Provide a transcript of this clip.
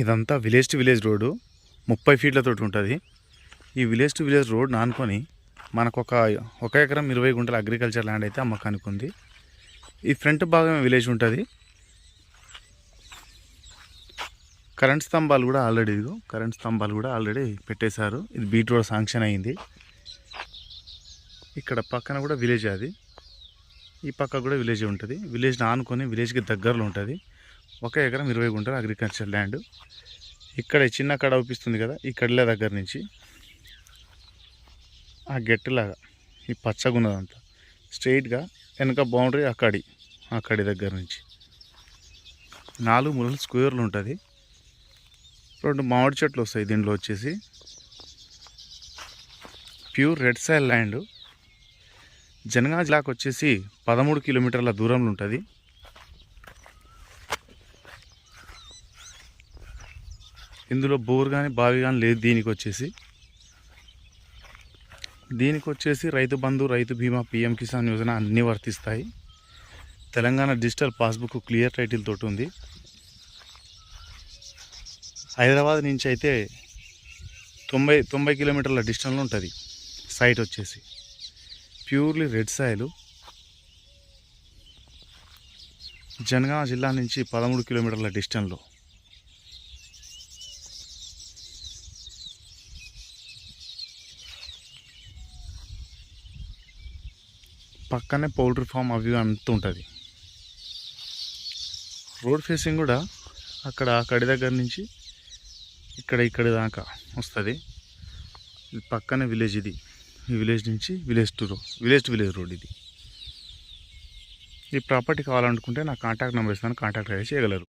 ఇదంతా village to village road ముప్పై ఫీట్లతో ఉంటుంది. ఈ విలేజ్ టు విలేజ్ రోడ్ నానుకొని మనకు ఒక ఒక ఎకరం ఇరవై గుంటల అగ్రికల్చర్ ల్యాండ్ అయితే అమ్మకానికి ఉంది ఈ ఫ్రంట్ భాగం విలేజ్ ఉంటుంది. కరెంట్ స్తంభాలు కూడా ఆల్రెడీ ఇదిగో కరెంట్ స్తంభాలు కూడా ఆల్రెడీ పెట్టేశారు. ఇది బీట్ రోడ్ శాంక్షన్ అయింది. ఇక్కడ పక్కన కూడా విలేజ్ అది. ఈ పక్క కూడా విలేజ్ ఉంటుంది. విలేజ్ని ఆనుకొని విలేజ్కి దగ్గరలో ఉంటుంది. ఒక ఎకరం ఇరవై గుంటలు అగ్రికల్చర్ ల్యాండ్ ఇక్కడ చిన్న కడ అవుపిస్తుంది కదా ఈ కడల దగ్గర నుంచి. ఆ గెట్టులాగా ఈ పచ్చగున్నదంతా. స్ట్రైట్గా వెనక బౌండరీ అక్కడి అక్కడి దగ్గర నుంచి. నాలుగు మూలలు స్క్వేర్లు ఉంటుంది. రెండు మామిడి చెట్లు వస్తాయి దీంట్లో వచ్చేసి. Pure red soil land Jangaon జిల్లాకు వచ్చేసి పదమూడు కిలోమీటర్ల దూరంలో ఉంటుంది. ఇందులో బోర్ కానీ బావి కానీ లేదు దీనికి వచ్చేసి దీనికి వచ్చేసి రైతు బంధు రైతు బీమా పిఎం కిసాన్ యోజన అన్నీ వర్తిస్తాయి. Telangana digital passbook clear title తోటి ఉంది హైదరాబాద్ నుంచి అయితే తొంభై తొంభై కిలోమీటర్ల డిస్టెన్స్లో ఉంటుంది సైట్ వచ్చేసి. Purely red Sailu. జనగామ జిల్లా నుంచి పదమూడు కిలోమీటర్ల డిస్టెన్స్లో. పక్కనే పౌల్ట్రీ ఫామ్ అవి ఇవి అంత ఉంటుంది రోడ్ ఫేసింగ్ కూడా అక్కడ అక్కడి దగ్గర నుంచి ఇక్కడ ఇక్కడి దాకా వస్తుంది. పక్కనే విలేజ్ ఇది. ఈ విలేజ్ నుంచి village to road village to village road ఇది. ఈ ప్రాపర్టీ కావాలనుకుంటే నా కాంటాక్ట్ నెంబర్ ఇస్తాను కాంటాక్ట్ అయితే చేయగలరు.